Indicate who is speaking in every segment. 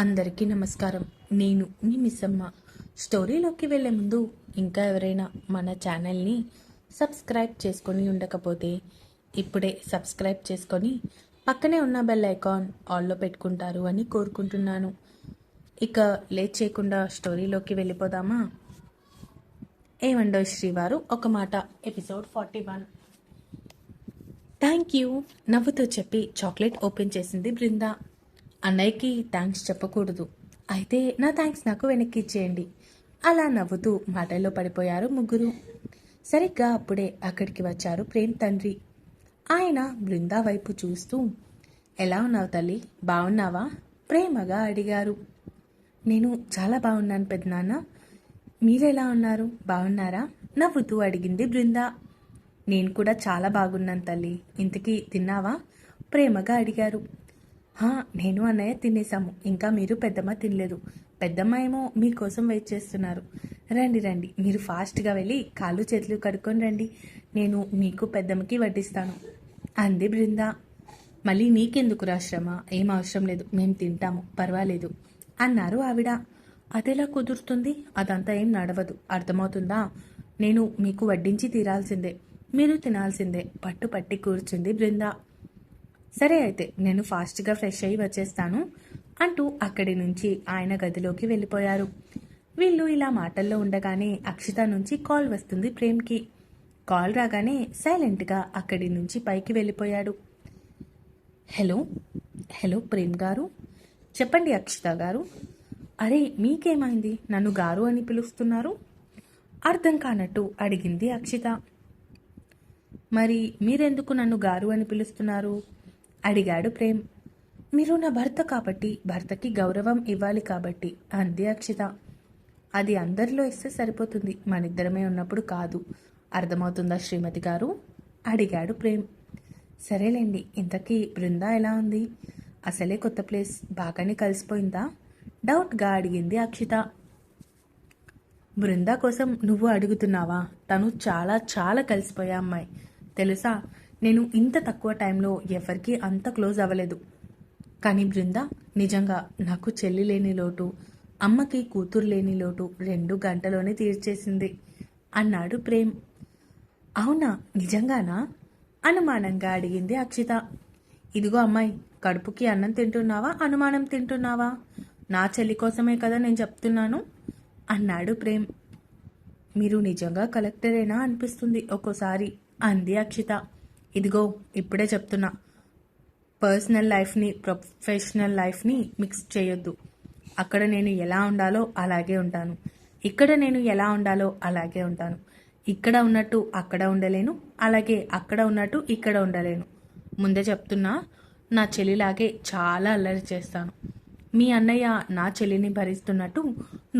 Speaker 1: అందరికీ నమస్కారం నేను మీ అమ్మ స్టోరీలోకి వెళ్ళే ముందు ఇంకా ఎవరైనా మన ఛానల్ని సబ్స్క్రైబ్ చేసుకొని ఉండకపోతే ఇప్పుడే సబ్స్క్రైబ్ చేసుకొని పక్కనే ఉన్న బెల్ ఐకాన్ ఆల్లో పెట్టుకుంటారు అని కోరుకుంటున్నాను ఇక లేట్ చేయకుండా స్టోరీలోకి వెళ్ళిపోదామా ఏమండో శ్రీవారు ఒక మాట episode forty one thank you నవ్వుతో చెప్పి చాక్లెట్ ఓపెన్ చేసింది బృందా అన్నయ్యకి థ్యాంక్స్ చెప్పకూడదు అయితే నా థ్యాంక్స్ నాకు వెనక్కి ఇచ్చేయండి అలా నవ్వుతూ మాటల్లో పడిపోయారు ముగ్గురు సరిగ్గా అప్పుడే అక్కడికి వచ్చారు ప్రేమ్ తండ్రి ఆయన బృందా వైపు చూస్తూ ఎలా ఉన్నావు తల్లి బాగున్నావా ప్రేమగా అడిగారు నేను చాలా బాగున్నాను పెద్దనాన్న మీరెలా ఉన్నారు బాగున్నారా నవ్వుతూ అడిగింది బృందా నేను కూడా చాలా బాగున్నాను తల్లి ఇంతకీ తిన్నావా ప్రేమగా అడిగారు నేను అన్నయ్య తినేసాము ఇంకా మీరు పెద్దమ్మ తినలేదు పెద్దమ్మ ఏమో మీకోసం వెయిట్ చేస్తున్నారు రండి రండి మీరు ఫాస్ట్గా వెళ్ళి కాళ్ళు చేతులు కడుక్కొని రండి నేను మీకు పెద్దమ్మకి వడ్డిస్తాను అంది బృంద మళ్ళీ నీకెందుకు రాశ్రమా ఏం అవసరం లేదు మేము తింటాము పర్వాలేదు అన్నారు ఆవిడ అదేలా కుదురుతుంది అదంతా ఏం నడవదు అర్థమవుతుందా నేను మీకు వడ్డించి తీరాల్సిందే మీరు తినాల్సిందే పట్టు పట్టి కూర్చుంది బృందా సరే అయితే నేను ఫాస్ట్గా ఫ్రెష్ అయ్యి వచ్చేస్తాను అంటూ అక్కడి నుంచి ఆయన గదిలోకి వెళ్ళిపోయారు వీళ్ళు ఇలా మాటల్లో ఉండగానే అక్షిత నుంచి కాల్ వస్తుంది ప్రేమ్కి కాల్ రాగానే సైలెంట్గా అక్కడి నుంచి పైకి వెళ్ళిపోయాడు హలో హలో ప్రేమ్ గారు చెప్పండి అక్షిత గారు అరే మీకేమైంది నన్ను గారు అని పిలుస్తున్నారు అర్థం కానట్టు అడిగింది అక్షిత మరి మీరెందుకు నన్ను గారు అని పిలుస్తున్నారు అడిగాడు ప్రేమ్ మీరు నా భర్త కాబట్టి భర్తకి గౌరవం ఇవ్వాలి కాబట్టి అంది అక్షిత అది అందరిలో ఇస్తే సరిపోతుంది మనిద్దరమే ఉన్నప్పుడు కాదు అర్థమవుతుందా శ్రీమతి గారు అడిగాడు ప్రేమ్ సరేలేండి ఇంతకీ బృందా ఎలా ఉంది అసలే కొత్త ప్లేస్ బాగానే కలిసిపోయిందా డౌట్గా అడిగింది అక్షిత బృందా కోసం నువ్వు అడుగుతున్నావా తను చాలా చాలా కలిసిపోయా అమ్మాయి తెలుసా నేను ఇంత తక్కువ టైంలో ఎవరికీ అంత క్లోజ్ అవ్వలేదు కానీ బృంద నిజంగా నాకు చెల్లి లేని లోటు అమ్మకి కూతురు లేని లోటు రెండు గంటలోనే తీర్చేసింది అన్నాడు ప్రేమ్ అవునా నిజంగానా అనుమానంగా అడిగింది అక్షిత ఇదిగో అమ్మాయి కడుపుకి అన్నం తింటున్నావా అనుమానం తింటున్నావా నా చెల్లి కోసమే కదా నేను చెప్తున్నాను అన్నాడు ప్రేమ్ మీరు నిజంగా కలెక్టరేనా అనిపిస్తుంది ఒక్కోసారి అంది అక్షిత ఇదిగో ఇప్పుడే చెప్తున్నా పర్సనల్ లైఫ్ని ప్రొఫెషనల్ లైఫ్ని మిక్స్ చేయొద్దు అక్కడ నేను ఎలా ఉండాలో అలాగే ఉంటాను ఇక్కడ నేను ఎలా ఉండాలో అలాగే ఉంటాను ఇక్కడ ఉన్నట్టు అక్కడ ఉండలేను అలాగే అక్కడ ఉన్నట్టు ఇక్కడ ఉండలేను ముందే చెప్తున్నా నా చెల్లిలాగే చాలా అల్లరి చేస్తాను మీ అన్నయ్య నా చెల్లిని భరిస్తున్నట్టు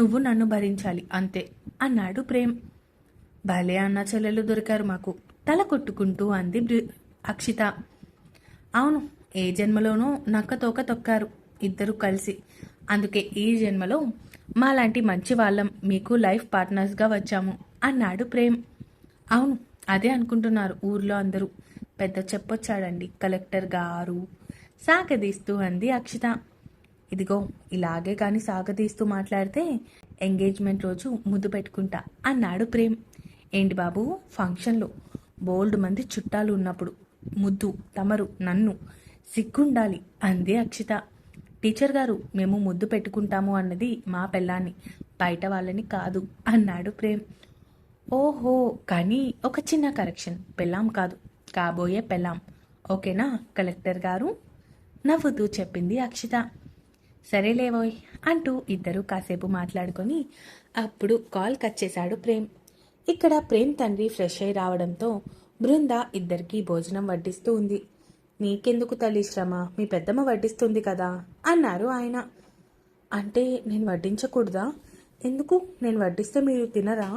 Speaker 1: నువ్వు నన్ను భరించాలి అంతే అన్నాడు ప్రేమ్ భలే అన్న చెల్లెలు దొరికారు మాకు తల కొట్టుకుంటూ అంది అక్షిత అవును ఏ జన్మలోనూ నక్క తోక తొక్కారు ఇద్దరు కలిసి అందుకే ఈ జన్మలో మాలాంటి మంచి వాళ్ళం మీకు లైఫ్ పార్ట్నర్స్గా వచ్చాము అన్నాడు ప్రేమ్ అవును అదే అనుకుంటున్నారు ఊర్లో అందరూ పెద్ద చెప్పొచ్చాడండి కలెక్టర్ గారు సాగదీస్తూ అంది అక్షిత ఇదిగో ఇలాగే కానీ సాగదీస్తూ మాట్లాడితే ఎంగేజ్మెంట్ రోజు ముద్దు పెట్టుకుంటా అన్నాడు ప్రేమ్ ఏంటి బాబు ఫంక్షన్లో బోల్డ్ మంది చుట్టాలు ఉన్నప్పుడు ముద్దు తమరు నన్ను సిగ్గుండాలి అంది అక్షిత టీచర్ గారు మేము ముద్దు పెట్టుకుంటాము అన్నది మా పిల్లాన్ని బయట వాళ్ళని కాదు అన్నాడు ప్రేమ్ ఓహో కానీ ఒక చిన్న కరెక్షన్ పెళ్ళాం కాదు కాబోయే పెళ్ళాం ఓకేనా కలెక్టర్ గారు నవ్వుతూ చెప్పింది అక్షిత సరేలేవోయ్ అంటూ ఇద్దరు కాసేపు మాట్లాడుకొని అప్పుడు కాల్ కట్ చేశాడు ప్రేమ్ ఇక్కడ ప్రేమ్ తండ్రి ఫ్రెష్ అయి రావడంతో బృంద ఇద్దరికీ భోజనం వడ్డిస్తూ ఉంది నీకెందుకు తల్లి శ్రమ మీ పెద్దమ్మ వడ్డిస్తుంది కదా అన్నారు ఆయన అంటే నేను వడ్డించకూడదా ఎందుకు నేను వడ్డిస్తే మీరు తినరా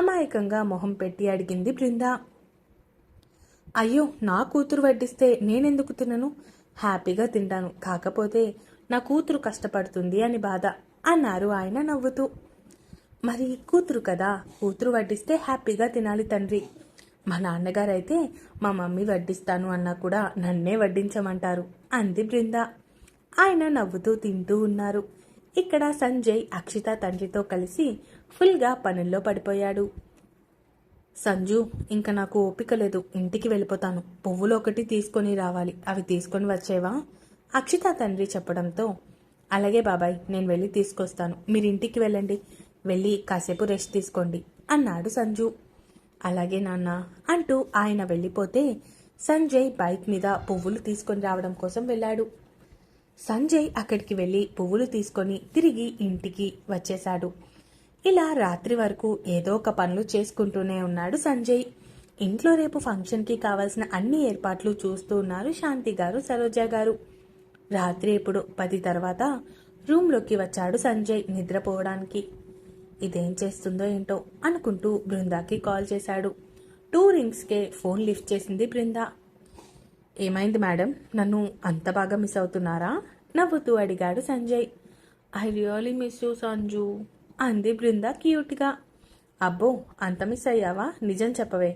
Speaker 1: అమాయకంగా మొహం పెట్టి అడిగింది బృంద అయ్యో నా కూతురు వడ్డిస్తే నేనెందుకు తినను హ్యాపీగా తింటాను కాకపోతే నా కూతురు కష్టపడుతుంది అని బాధ అన్నారు ఆయన నవ్వుతూ మరి కూతురు కదా కూతురు వడ్డిస్తే హ్యాపీగా తినాలి తండ్రి మా నాన్నగారు అయితే మా మమ్మీ వడ్డిస్తాను అన్నా కూడా నన్నే వడ్డించమంటారు అంది బృంద ఆయన నవ్వుతూ తింటూ ఉన్నారు ఇక్కడ సంజయ్ అక్షిత తండ్రితో కలిసి ఫుల్గా పనుల్లో పడిపోయాడు సంజు ఇంకా నాకు ఓపిక లేదు ఇంటికి వెళ్ళిపోతాను పువ్వులు ఒకటి తీసుకొని రావాలి అవి తీసుకొని వచ్చేవా అక్షిత తండ్రి చెప్పడంతో అలాగే బాబాయ్ నేను వెళ్ళి తీసుకొస్తాను మీరు ఇంటికి వెళ్ళండి వెళ్ళి కాసేపు రెస్ట్ తీసుకోండి అన్నాడు సంజు అలాగే నాన్న అంటూ ఆయన వెళ్ళిపోతే సంజయ్ బైక్ మీద పువ్వులు తీసుకొని రావడం కోసం వెళ్ళాడు సంజయ్ అక్కడికి వెళ్ళి పువ్వులు తీసుకొని తిరిగి ఇంటికి వచ్చేశాడు ఇలా రాత్రి వరకు ఏదో ఒక పనులు చేసుకుంటూనే ఉన్నాడు సంజయ్ ఇంట్లో రేపు ఫంక్షన్కి కావాల్సిన అన్ని ఏర్పాట్లు చూస్తూ ఉన్నారు శాంతి గారు సరోజ గారు రాత్రి ఇప్పుడు పది తర్వాత రూమ్లోకి వచ్చాడు సంజయ్ నిద్రపోవడానికి ఇదేం చేస్తుందో ఏంటో అనుకుంటూ బృందాకి కాల్ చేశాడు టూ రింగ్స్కే ఫోన్ లిఫ్ట్ చేసింది బృంద ఏమైంది మేడం నన్ను అంత బాగా మిస్ అవుతున్నారా నవ్వుతూ అడిగాడు Sanjay I really miss you Sanju అంది బృంద క్యూట్గా అబ్బో అంత మిస్ అయ్యావా నిజం చెప్పవే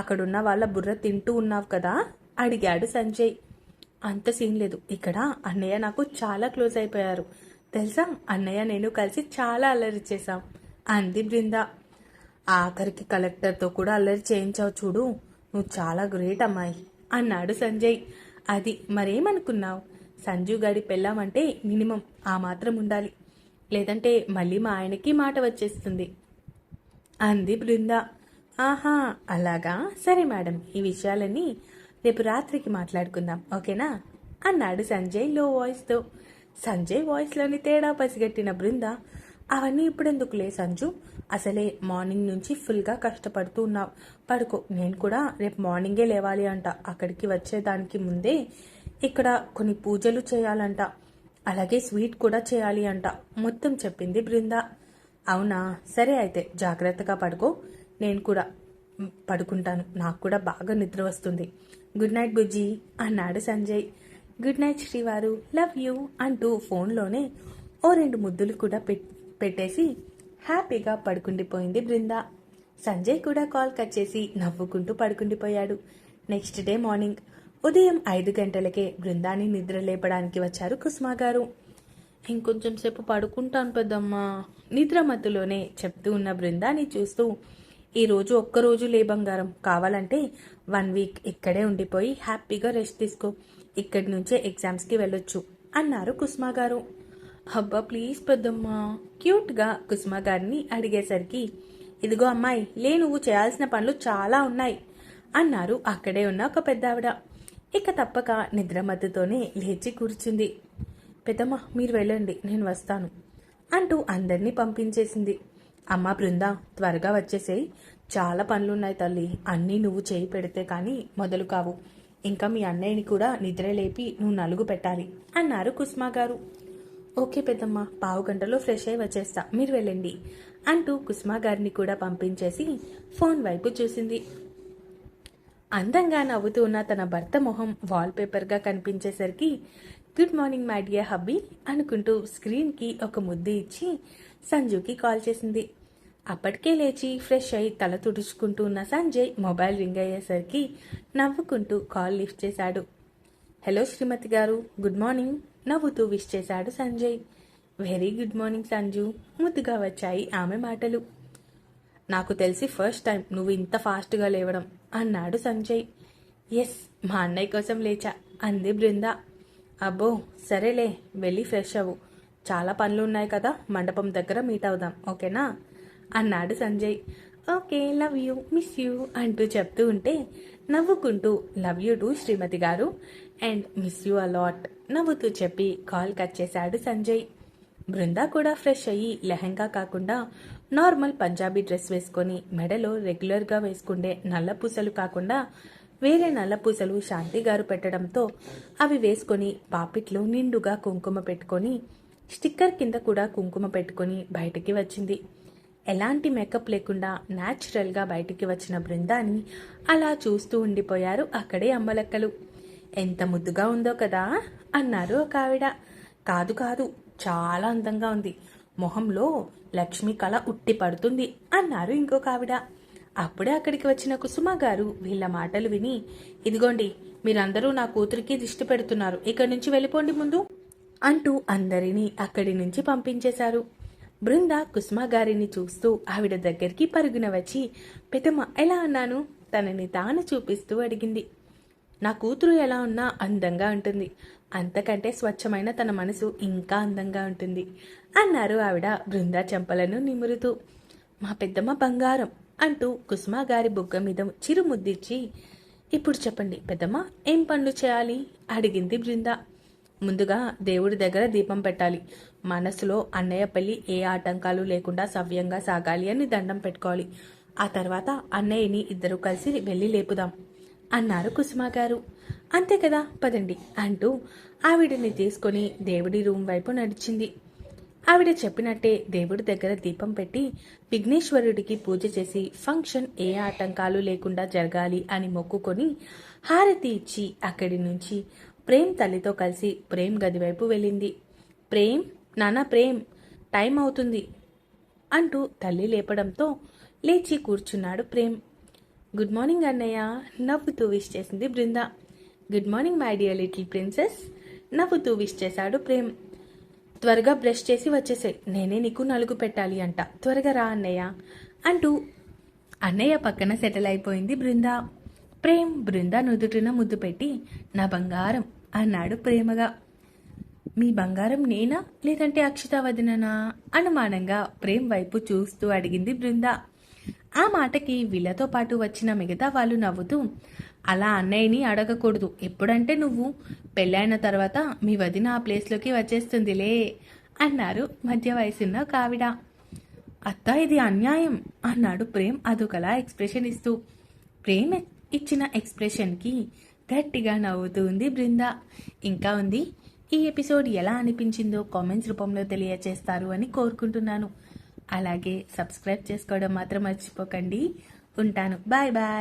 Speaker 1: అక్కడున్న వాళ్ళ బుర్ర తింటూ ఉన్నావు కదా అడిగాడు సంజయ్ అంత సీన్ లేదు ఇక్కడ అన్నయ్య నాకు చాలా క్లోజ్ అయిపోయారు తెలుసా అన్నయ్య నేను కలిసి చాలా అల్లరి చేశాం అంది బృంద ఆఖరికి కలెక్టర్తో కూడా అల్లరి చేయించావు చూడు నువ్వు చాలా గ్రేట్ అమ్మాయి అన్నాడు సంజయ్ అది మరేమనుకున్నావు సంజు గారి పెళ్ళామంటే మినిమం ఆ మాత్రం ఉండాలి లేదంటే మళ్ళీ మా ఆయనకి మాట వచ్చేస్తుంది అంది బృంద ఆహా అలాగా సరే మేడం ఈ విషయాలన్నీ రేపు రాత్రికి మాట్లాడుకుందాం ఓకేనా అన్నాడు సంజయ్ లో వాయిస్తో సంజయ్ వాయిస్లోని తేడా పసిగట్టిన బృంద అవన్నీ ఇప్పుడు లే సంజు అసలే మార్నింగ్ నుంచి ఫుల్గా కష్టపడుతూ ఉన్నావు పడుకో నేను కూడా రేపు మార్నింగే లేవాలి అంట అక్కడికి వచ్చేదానికి ముందే ఇక్కడ కొన్ని పూజలు చేయాలంట అలాగే స్వీట్ కూడా చేయాలి అంట మొత్తం చెప్పింది బృంద అవునా సరే అయితే జాగ్రత్తగా పడుకో నేను కూడా పడుకుంటాను నాకు కూడా బాగా నిద్ర వస్తుంది గుడ్ నైట్ బుజ్జి అన్నాడు సంజయ్ గుడ్ నైట్ శ్రీవారు లవ్ యూ అంటూ ఫోన్లోనే ఓ రెండు ముద్దులు కూడా పెట్టి పెట్టేసి హ్యాపీగా పడుకుండిపోయింది బృంద సంజయ్ కూడా కాల్ కట్ చేసి నవ్వుకుంటూ పడుకుండిపోయాడు నెక్స్ట్ డే మార్నింగ్ ఉదయం ఐదు గంటలకే బృందాన్ని నిద్ర లేపడానికి వచ్చారు కుస్మా గారు ఇంకొంచెం సేపు పడుకుంటాను పెద్దమ్మా నిద్ర మత్తులోనే చెప్తూ ఉన్న బృందాన్ని చూస్తూ ఈరోజు ఒక్కరోజు లే బంగారం కావాలంటే వన్ వీక్ ఇక్కడే ఉండిపోయి హ్యాపీగా రెస్ట్ తీసుకో ఇక్కడి నుంచే ఎగ్జామ్స్కి వెళ్ళొచ్చు అన్నారు కుస్మా గారు అబ్బా ప్లీజ్ పెద్దమ్మా క్యూట్గా కుసుమ గారిని అడిగేసరికి ఇదిగో అమ్మాయి లే నువ్వు చేయాల్సిన పనులు చాలా ఉన్నాయి అన్నారు అక్కడే ఉన్న ఒక పెద్దావిడ ఇక తప్పక నిద్ర నిద్రమత్తుతోనే లేచి కూర్చుంది పెద్దమ్మ మీరు వెళ్ళండి నేను వస్తాను అంటూ అందరినీ పంపించేసింది అమ్మ బృంద త్వరగా వచ్చేసేయి చాలా పనులున్నాయి తల్లి అన్నీ నువ్వు చేయి పెడితే కానీ మొదలు కావు ఇంకా మీ అన్నయ్యని కూడా నిద్ర లేపి నువ్వు నలుగు పెట్టాలి అన్నారు కుస్మా గారు ఓకే పెద్దమ్మ పావు గంటలో ఫ్రెష్ అయి వచ్చేస్తా మీరు వెళ్ళండి అంటూ కుస్మా గారిని కూడా పంపించేసి ఫోన్ వైపు చూసింది అందంగా నవ్వుతూ ఉన్న తన భర్త మొహం వాల్పేపర్గా కనిపించేసరికి good morning my dear hubby అనుకుంటూ స్క్రీన్కి ఒక ముద్దు ఇచ్చి సంజుకి కాల్ చేసింది అప్పటికే లేచి ఫ్రెష్ అయి తల తుడుచుకుంటూ ఉన్న సంజయ్ మొబైల్ రింగ్ అయ్యేసరికి నవ్వుకుంటూ కాల్ లిఫ్ట్ చేశాడు హలో శ్రీమతి గారు గుడ్ మార్నింగ్ నవ్వుతూ విష్ చేశాడు Sanjay very good morning Sanju ముద్దుగా వచ్చాయి ఆమె మాటలు నాకు తెలిసి ఫస్ట్ టైం నువ్వు ఇంత ఫాస్ట్గా లేవడం అన్నాడు సంజయ్ ఎస్ మా అన్నయ్య కోసం లేచా అంది బృంద అబ్బో సరేలే వెళ్ళి ఫ్రెష్ అవ్వు చాలా పనులు ఉన్నాయి కదా మండపం దగ్గర మీట్ అవుదాం ఓకేనా అన్నాడు Sanjay okay love you miss you అంటూ చెప్తూ ఉంటే నవ్వుకుంటూ లవ్ యూ టు శ్రీమతి గారు అండ్ మిస్ యూ అలాట్ నవ్వుతూ చెప్పి కాల్ కట్ చేశాడు సంజయ్ బృందా కూడా ఫ్రెష్ అయ్యి లెహంగా కాకుండా నార్మల్ పంజాబీ డ్రెస్ వేసుకొని మెడలో రెగ్యులర్గా వేసుకుండే నల్ల పూసలు కాకుండా వేరే నల్ల పూసలు శాంతి గారు పెట్టడంతో అవి వేసుకొని పాపిట్లో నిండుగా కుంకుమ పెట్టుకొని స్టిక్కర్ కింద కూడా కుంకుమ పెట్టుకొని బయటికి వచ్చింది ఎలాంటి మేకప్ లేకుండా న్యాచురల్గా బయటికి వచ్చిన బృందాన్ని అలా చూస్తూ ఉండిపోయారు అక్కడే అమ్మలక్కలు ఎంత ముద్దుగా ఉందో కదా అన్నారు ఒక ఆవిడ కాదు కాదు చాలా అందంగా ఉంది మొహంలో లక్ష్మి కళ ఉట్టి పడుతుంది అన్నారు ఇంకొక ఆవిడ అప్పుడే అక్కడికి వచ్చిన కుసుమ గారు వీళ్ళ మాటలు విని ఇదిగోండి మీరందరూ నా కూతురికి దిష్టి పెడుతున్నారు ఇక్కడి నుంచి వెళ్ళిపోండి ముందు అంటూ అందరినీ అక్కడి నుంచి పంపించేశారు బృంద కుస్మాగారిని గారిని చూస్తూ ఆవిడ దగ్గరికి పరుగున వచ్చి పెదమ్మ ఎలా అన్నాను తనని తాను చూపిస్తూ అడిగింది నా కూతురు ఎలా ఉన్నా అందంగా ఉంటుంది అంతకంటే స్వచ్ఛమైన తన మనసు ఇంకా అందంగా ఉంటుంది అన్నారు ఆవిడ బృంద చెంపలను నిమురుతూ మా పెద్దమ్మ బంగారం అంటూ కుస్మాగారి గారి బుగ్గ మీద చిరుముద్దిచ్చి ఇప్పుడు చెప్పండి పెద్దమ్మ ఏం పనులు చేయాలి అడిగింది బృంద ముందుగా దేవుడి దగ్గర దీపం పెట్టాలి మనసులో అన్నయ్య పెళ్లి ఏ ఆటంకాలు లేకుండా సవ్యంగా సాగాలి అని దండం పెట్టుకోవాలి ఆ తర్వాత అన్నయ్యని ఇద్దరు కలిసి వెళ్ళి లేపుదాం అన్నారు కుసుమ గారు అంతే కదా పదండి అంటూ ఆవిడని తీసుకొని దేవుడి రూమ్ వైపు నడిచింది ఆవిడ చెప్పినట్టే దేవుడి దగ్గర దీపం పెట్టి విఘ్నేశ్వరుడికి పూజ చేసి ఫంక్షన్ ఏ ఆటంకాలు లేకుండా జరగాలి అని మొక్కుకొని హారతి ఇచ్చి అక్కడి నుంచి ప్రేమ్ తల్లితో కలిసి ప్రేమ్ గది వైపు వెళ్ళింది ప్రేమ్ నాన్న ప్రేమ్ టైం అవుతుంది అంటూ తల్లి లేపడంతో లేచి కూర్చున్నాడు ప్రేమ్ గుడ్ మార్నింగ్ అన్నయ్య నవ్వుతూ విష్ చేసింది Brinda good morning my dear little princess నవ్వుతూ విష్ చేశాడు ప్రేమ్ త్వరగా బ్రష్ చేసి వచ్చేసే నేనే నీకు నలుగు పెట్టాలి అంట త్వరగా రా అన్నయ్య అంటూ అన్నయ్య పక్కన సెటిల్ అయిపోయింది బృందా ప్రేమ్ బృంద నుదుటిన ముద్దు పెట్టి నా బంగారం అన్నాడు ప్రేమగా మీ బంగారం నేనా లేదంటే అక్షిత వదిననా అనుమానంగా ప్రేమ్ వైపు చూస్తూ అడిగింది బృంద ఆ మాటకి వీళ్ళతో పాటు వచ్చిన మిగతా వాళ్ళు నవ్వుతూ అలా అన్నయ్యని అడగకూడదు ఎప్పుడంటే నువ్వు పెళ్ళైన తర్వాత మీ వదిన ఆ ప్లేస్లోకి వచ్చేస్తుందిలే అన్నారు మధ్య వయసున్న కావిడ అత్తా అత్త ఇది అన్యాయం అన్నాడు ప్రేమ్ అదొకలా ఎక్స్ప్రెషన్ ఇస్తూ ప్రేమ్ ఇచ్చిన ఎక్స్ప్రెషన్కి గట్టిగా నవ్వుతూ ఉంది బృంద ఇంకా ఉంది ఈ ఎపిసోడ్ ఎలా అనిపించిందో కామెంట్స్ రూపంలో తెలియచేస్తారు అని కోరుకుంటున్నాను అలాగే సబ్స్క్రైబ్ చేసుకోవడం మాత్రం మర్చిపోకండి ఉంటాను బాయ్ బాయ్